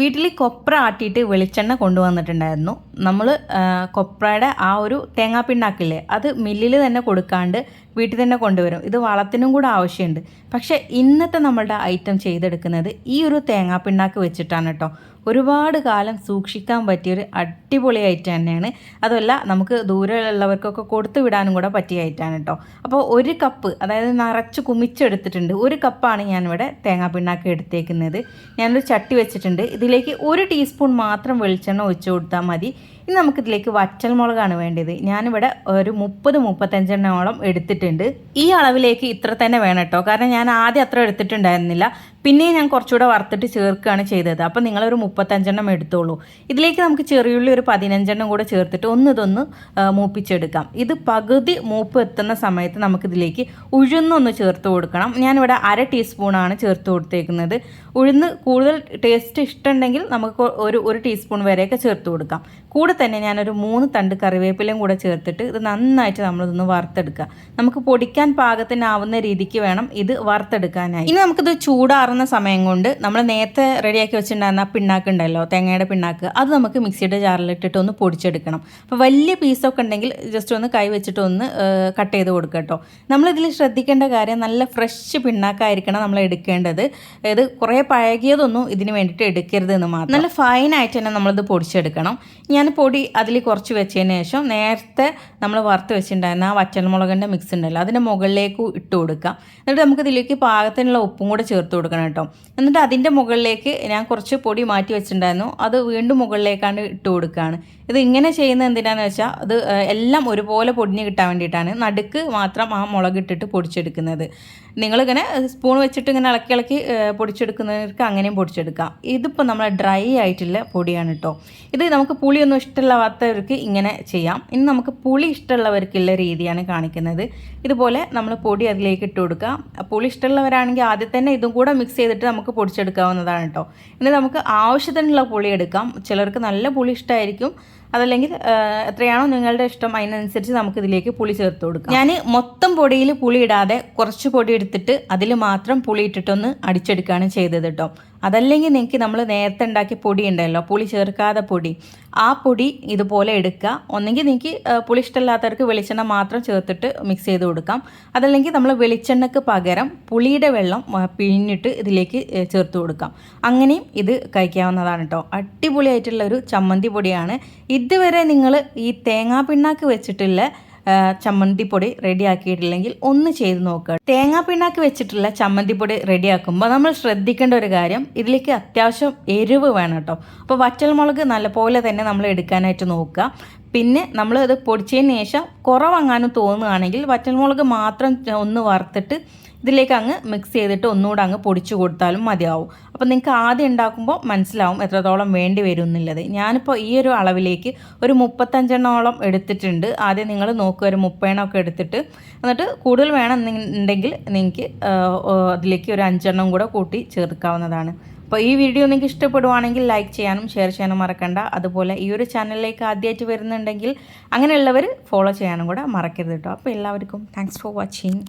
വീട്ടിൽ കൊപ്ര ആട്ടിയിട്ട് വെളിച്ചെണ്ണ കൊണ്ടുവന്നിട്ടുണ്ടായിരുന്നു. നമ്മൾ കൊപ്രയുടെ ആ ഒരു തേങ്ങാപ്പിണ്ണാക്കില്ലേ അത് മില്ലിൽ തന്നെ കൊടുക്കാണ്ട് വീട്ടിൽ തന്നെ കൊണ്ടുവരും. ഇത് വളത്തിനും കൂടെ ആവശ്യമുണ്ട്. പക്ഷേ ഇന്നത്തെ നമ്മളുടെ ഐറ്റം ചെയ്തെടുക്കുന്നത് ഈ ഒരു തേങ്ങാ പിണ്ണാക്ക് വെച്ചിട്ടാണ് കേട്ടോ. ഒരുപാട് കാലം സൂക്ഷിക്കാൻ പറ്റിയൊരു അടിപൊളി ഐറ്റം തന്നെയാണ്. അതല്ല നമുക്ക് ദൂരെയുള്ളവർക്കൊക്കെ കൊടുത്തു വിടാനും കൂടെ പറ്റിയ ഐറ്റമാണ് കേട്ടോ. അപ്പോൾ ഒരു കപ്പ് അതായത് നിറച്ച് കുമിച്ചെടുത്തിട്ടുണ്ട്. ഒരു കപ്പാണ് ഞാനിവിടെ തേങ്ങാ പിണ്ണാക്ക് എടുത്തേക്കുന്നത്. ഞാനൊരു ചട്ടി വെച്ചിട്ടുണ്ട്. ഇതിലേക്ക് ഒരു ടീസ്പൂൺ മാത്രം വെളിച്ചെണ്ണ ഒഴിച്ചു കൊടുത്താൽ മതി. ഇനി നമുക്കിതിലേക്ക് വറ്റൽ മുളകാണ് വേണ്ടത്. ഞാനിവിടെ ഒരു മുപ്പത് മുപ്പത്തഞ്ചെണ്ണോളം എടുത്തിട്ടുണ്ട്. ഈ അളവിലേക്ക് ഇത്ര തന്നെ വേണം കേട്ടോ. കാരണം ഞാൻ ആദ്യം അത്ര എടുത്തിട്ടുണ്ടായിരുന്നില്ല. പിന്നെ ഞാൻ കുറച്ചുകൂടെ വറുത്തിട്ട് ചേർക്കുകയാണ് ചെയ്തത്. അപ്പോൾ നിങ്ങളൊരു മുപ്പത്തഞ്ചെണ്ണം എടുത്തോളൂ. ഇതിലേക്ക് നമുക്ക് ചെറിയുള്ളി ഒരു പതിനഞ്ചെണ്ണം കൂടെ ചേർത്തിട്ട് ഒന്ന് ഇതൊന്ന് മൂപ്പിച്ചെടുക്കാം. ഇത് പകുതി മൂപ്പ് എത്തുന്ന സമയത്ത് നമുക്കിതിലേക്ക് ഉഴുന്നൊന്ന് ചേർത്ത് കൊടുക്കണം. ഞാനിവിടെ അര ടീസ്പൂണാണ് ചേർത്ത് കൊടുത്തേക്കുന്നത്. ഉഴുന്ന് കൂടുതൽ ടേസ്റ്റ് ഇഷ്ടമുണ്ടെങ്കിൽ നമുക്ക് ഒരു ഒരു ടീസ്പൂൺ വരെയൊക്കെ ചേർത്ത് കൊടുക്കാം. കൂടെ തന്നെ ഞാനൊരു മൂന്ന് തണ്ട് കറിവേപ്പിലയും കൂടെ ചേർത്തിട്ട് ഇത് നന്നായിട്ട് നമ്മളിതൊന്ന് വറുത്തെടുക്കുക. നമുക്ക് പൊടിക്കാൻ പാകത്തിനാവുന്ന രീതിക്ക് വേണം ഇത് വറുത്തെടുക്കാനായി. ഇനി നമുക്കിത് ചൂടാറുന്ന സമയം കൊണ്ട് നമ്മൾ നേരത്തെ റെഡിയാക്കി വെച്ചിട്ടുണ്ടായിരുന്ന പിണ്ണാക്ക് ഉണ്ടല്ലോ തേങ്ങയുടെ പിണ്ണാക്ക് അത് നമുക്ക് മിക്സിയുടെ ജാറിലിട്ടിട്ട് ഒന്ന് പൊടിച്ചെടുക്കണം. അപ്പോൾ വലിയ പീസൊക്കെ ഉണ്ടെങ്കിൽ ജസ്റ്റ് ഒന്ന് കൈ വെച്ചിട്ട് ഒന്ന് കട്ട് ചെയ്ത് കൊടുക്കുക കേട്ടോ നമ്മളിതിൽ ശ്രദ്ധിക്കേണ്ട കാര്യം നല്ല ഫ്രഷ് പിണ്ണാക്കായിരിക്കണം നമ്മൾ എടുക്കേണ്ടത്. അതായത് കുറേ പഴകിയതൊന്നും ഇതിന് വേണ്ടിയിട്ട് എടുക്കരുത് എന്ന് മാത്രം. നല്ല ഫൈനായിട്ട് തന്നെ നമ്മളിത് പൊടിച്ചെടുക്കണം. ഞാൻ പൊടി അതിൽ കുറച്ച് വെച്ചതിന് ശേഷം നേരത്തെ നമ്മൾ വറുത്ത് വെച്ചിട്ടുണ്ടായിരുന്ന ആ വറ്റൽമുളകിന്റെ മിക്സ് ഉണ്ടല്ലോ അതിന്റെ മുകളിലേക്ക് ഇട്ട് കൊടുക്കാം എന്നിട്ട് നമുക്ക് ഇതിലേക്ക് പാകത്തിനുള്ള ഉപ്പും കൂടെ ചേർത്ത് കൊടുക്കണം കേട്ടോ. എന്നിട്ട് അതിന്റെ മുകളിലേക്ക് ഞാൻ കുറച്ച് പൊടി മാറ്റി വെച്ചിട്ടുണ്ടായിരുന്നു. അത് വീണ്ടും മുകളിലേക്കാണ് ഇട്ട് കൊടുക്കുകയാണ് ഇത് ഇങ്ങനെ ചെയ്യുന്നത് എന്തിനാന്ന് വെച്ചാൽ അത് എല്ലാം ഒരുപോലെ പൊടിഞ്ഞ് കിട്ടാൻ വേണ്ടിയിട്ടാണ്. നടുക്ക് മാത്രം ആ മുളക് ഇട്ടിട്ട് പൊടിച്ചെടുക്കുന്നത്. നിങ്ങളിങ്ങനെ സ്പൂൺ വെച്ചിട്ട് ഇങ്ങനെ ഇളക്കി ഇളക്കി പൊടിച്ചെടുക്കുന്നവർക്ക് അങ്ങനെയും പൊടിച്ചെടുക്കാം. ഇതിപ്പോൾ നമ്മൾ ഡ്രൈ ആയിട്ടുള്ള പൊടിയാണ് കേട്ടോ ഇത് നമുക്ക് പുളിയൊന്നും ഇഷ്ടമില്ലാത്തവർക്ക് ഇങ്ങനെ ചെയ്യാം. ഇനി നമുക്ക് പുളി ഇഷ്ടമുള്ളവർക്കുള്ള രീതിയാണ് കാണിക്കുന്നത്. ഇതുപോലെ നമ്മൾ പൊടി അതിലേക്ക് ഇട്ട് കൊടുക്കാം. പുളി ഇഷ്ടമുള്ളവരാണെങ്കിൽ ആദ്യം തന്നെ ഇതും കൂടെ മിക്സ് ചെയ്തിട്ട് നമുക്ക് പൊടിച്ചെടുക്കാവുന്നതാണ് കേട്ടോ ഇനി നമുക്ക് ആവശ്യത്തിനുള്ള പുളി എടുക്കാം. ചിലർക്ക് നല്ല പുളി ഇഷ്ടമായിരിക്കും അതല്ലെങ്കിൽ എത്രയാണോ നിങ്ങളുടെ ഇഷ്ടം അതിനനുസരിച്ച് നമുക്ക് ഇതിലേക്ക് പുളി ചേർത്ത് കൊടുക്കാം. ഞാൻ മൊത്തം പൊടിയിൽ പുളി ഇടാതെ കുറച്ച് പൊടി എടുത്തിട്ട് അതിൽ മാത്രം പുളി ഇട്ടിട്ടൊന്ന് അടിച്ചെടുക്കുകയാണ് ചെയ്തത് കേട്ടോ അതല്ലെങ്കിൽ നിങ്ങൾക്ക് നമ്മൾ നേരത്തെ ഉണ്ടാക്കിയ പൊടി ഉണ്ടല്ലോ പുളി ചേർക്കാതെ പൊടി ആ പൊടി ഇതുപോലെ എടുക്കുക. ഒന്നെങ്കിൽ നിങ്ങൾക്ക് പുളി ഇഷ്ടമില്ലാത്തവർക്ക് വെളിച്ചെണ്ണ മാത്രം ചേർത്തിട്ട് മിക്സ് ചെയ്ത് കൊടുക്കാം. അതല്ലെങ്കിൽ നമ്മൾ വെളിച്ചെണ്ണക്ക് പകരം പുളിയുടെ വെള്ളം പിഴിഞ്ഞിട്ട് ഇതിലേക്ക് ചേർത്ത് കൊടുക്കാം. അങ്ങനെയും ഇത് കഴിക്കാവുന്നതാണ് കേട്ടോ അടിപൊളിയായിട്ടുള്ള ഒരു ചമ്മന്തി പൊടിയാണ്. ഇതുവരെ നിങ്ങൾ ഈ തേങ്ങാ പിണ്ണാക്ക് വെച്ചിട്ടുള്ള ചമ്മന്തിപ്പൊടി റെഡിയാക്കിയിട്ടില്ലെങ്കിൽ ഒന്ന് ചെയ്ത് നോക്കുക. തേങ്ങാ പിണ്ണാക്ക് വെച്ചിട്ടുള്ള ചമ്മന്തിപ്പൊടി റെഡിയാക്കുമ്പോൾ നമ്മൾ ശ്രദ്ധിക്കേണ്ട ഒരു കാര്യം ഇതിലേക്ക് അത്യാവശ്യം എരിവ് വേണം കേട്ടോ. അപ്പോൾ വറ്റൽമുളക് നല്ലപോലെ തന്നെ നമ്മൾ എടുക്കാനായിട്ട് നോക്കുക. പിന്നെ നമ്മൾ അത് പൊടിച്ചതിന് ശേഷം കുറവങ്ങാനും തോന്നുകയാണെങ്കിൽ വറ്റൽമുളക് മാത്രം ഒന്ന് വറുത്തിട്ട് ഇതിലേക്ക് അങ്ങ് മിക്സ് ചെയ്തിട്ട് ഒന്നുകൂടെ അങ്ങ് പൊടിച്ചു കൊടുത്താലും മതിയാവും. അപ്പോൾ നിങ്ങൾക്ക് ആദ്യം ഉണ്ടാക്കുമ്പോൾ മനസ്സിലാവും എത്രത്തോളം വേണ്ടി വരും എന്നുള്ളത് ഞാനിപ്പോൾ ഈ ഒരു അളവിലേക്ക് ഒരു മുപ്പത്തഞ്ചെണ്ണോളം എടുത്തിട്ടുണ്ട്. ആദ്യം നിങ്ങൾ നോക്കുക ഒരു മുപ്പതെണ്ണമൊക്കെ എടുത്തിട്ട് എന്നിട്ട് കൂടുതൽ വേണം വേണമെന്നുണ്ടെങ്കിൽ നിങ്ങൾക്ക് അതിലേക്ക് ഒരു അഞ്ചെണ്ണം കൂടെ കൂട്ടി ചേർക്കാവുന്നതാണ്. അപ്പോൾ ഈ വീഡിയോ നിങ്ങൾക്ക് ഇഷ്ടപ്പെടുവാണെങ്കിൽ ലൈക്ക് ചെയ്യാനും ഷെയർ ചെയ്യാനും മറക്കണ്ട. അതുപോലെ ഈ ഒരു ചാനലിലേക്ക് ആദ്യമായിട്ട് വരുന്നുണ്ടെങ്കിൽ അങ്ങനെയുള്ളവർ ഫോളോ ചെയ്യാനും കൂടെ മറക്കരുത് കേട്ടോ അപ്പോൾ എല്ലാവർക്കും താങ്ക്സ് ഫോർ വാച്ചിങ്